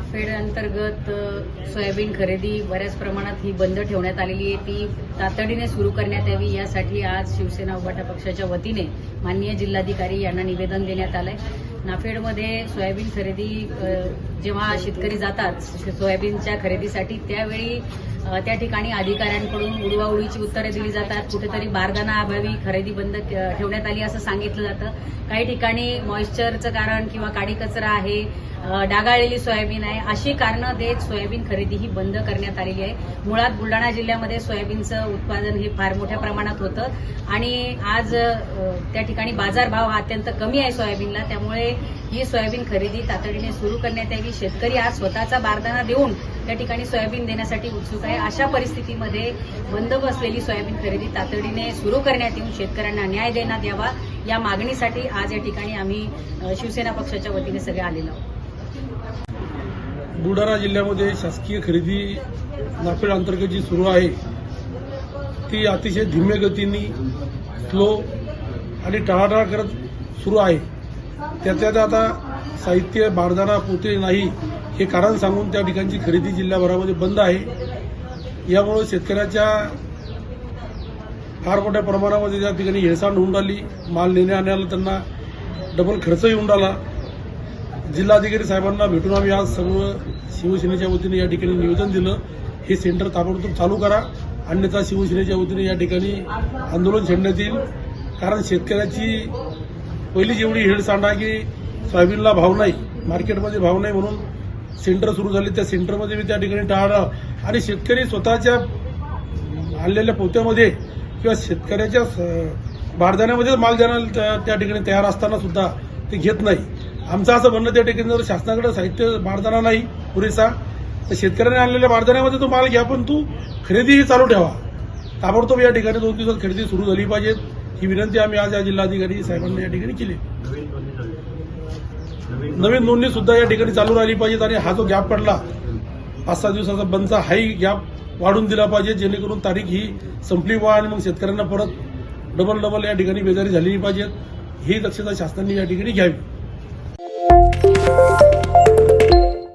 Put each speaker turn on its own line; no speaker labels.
नाफेड अंतर्गत सोयाबीन खरेदी बऱ्याच प्रमाणात ही बंद ठेवण्यात आलेली आहे. ती तातडीने सुरू करण्यात यावी यासाठी आज शिवसेना उभाटा पक्षाच्या वतीने माननीय जिल्हाधिकारी यांना निवेदन देण्यात आलंय. नाफेडमध्ये सोयाबीन खरेदी जेव्हा शेतकरी जातात सोयाबीनच्या खरेदीसाठी त्यावेळी त्या ठिकाणी अधिकाऱ्यांकडून उडवाउडीची उत्तरे दिली जातात. कुठेतरी बारदाना अभावी खरेदी बंद ठेवण्यात आली असं सांगितलं जातं. काही ठिकाणी मॉइश्चरचं कारण किंवा काडी कचरा आहे डागाळलेली सोयाबीन आहे अशी कारणं देत सोयाबीन खरेदी ही बंद करण्यात आलेली आहे. मुळात बुलढाणा जिल्ह्यामध्ये सोयाबीनचं उत्पादन हे फार मोठ्या प्रमाणात होतं. आणि आज त्या ठिकाणी बाजारभाव हा अत्यंत कमी आहे सोयाबीनला. त्यामुळे ही सोयाबीन खरेदी तातडीने सुरू करण्यात यावी. शेतकरी आज स्वतःचा बारदाना देऊन त्या ठिकाणी सोयाबीन देण्यासाठी उत्सुक आहे. अशा परिस्थितीमध्ये बंद बसलेली सोयाबीन खरेदी तातडीने सुरू करण्यात येऊन शेतकऱ्यांना न्याय देण्यात यावा. या मागणीसाठी आज या ठिकाणी आम्ही शिवसेना पक्षाच्या वतीने सगळे आलेलो आहोत.
बुलढाणा जिल्ह्यामध्ये शासकीय खरेदी नाफेड अंतर्गत जी सुरू आहे ती अतिशय धीम्य गतीने स्लो आणि टाळाटाळ करत सुरू आहे. त्याच्यात आता साहित्य बारदाना पोते नाही हे कारण सांगून त्या ठिकाणची खरेदी जिल्ह्याभरामध्ये बंद आहे. यामुळे शेतकऱ्याच्या फार मोठ्या प्रमाणामध्ये त्या ठिकाणी हेळसांड होऊन राहिली. माल नेण्या आणायला त्यांना डबल खर्चही होऊन राहिला. जिल्हाधिकारी साहेबांना भेटून आम्ही आज सर्व शिवसेनेच्या वतीने या ठिकाणी निवेदन दिलं. हे सेंटर ताबडतोब चालू करा. अन्यथा शिवसेनेच्या वतीने या ठिकाणी आंदोलन छेडण्यात येईल. कारण शेतकऱ्याची पहिली जेवढी हेळसांड की सोयाबीनला भाव नाही मार्केटमध्ये भाव नाही म्हणून सेंटर सुरू झाले. त्या सेंटरमध्ये मी त्या ठिकाणी टाळलं आणि शेतकरी स्वतःच्या आणलेल्या पोत्यामध्ये किंवा शेतकऱ्याच्या स- बारदाण्यामध्येच माल देण्याला त्या- त्या ठिकाणी तयार असताना सुद्धा ते घेत नाही. आमचं असं म्हणणं त्या ठिकाणी जर शासनाकडे साहित्य बारदाना नाही पुरेसा तर शेतकऱ्याने आणलेल्या बारदाण्यामध्ये तो माल घ्या पण तू खरेदीही चालू ठेवा. ताबडतोब या ठिकाणी दोन दिवसात खरेदी सुरू झाली पाहिजे. ही विनंती आम्ही आज या जिल्हाधिकारी साहेबांना या ठिकाणी केली. नवीन नोंदणी सुद्धा या ठिकाणी चालू राहिली पाहिजेत आणि हा जो गॅप पडला पाच सहा दिवसाचा बंदचा हाही गॅप वाढून दिला पाहिजे जेणेकरून तारीख ही संपली व्हा आणि मग शेतकऱ्यांना परत डबल डबल या ठिकाणी बेजारी झालेली पाहिजेत. ही दक्षता शासनाने या ठिकाणी घ्यावी.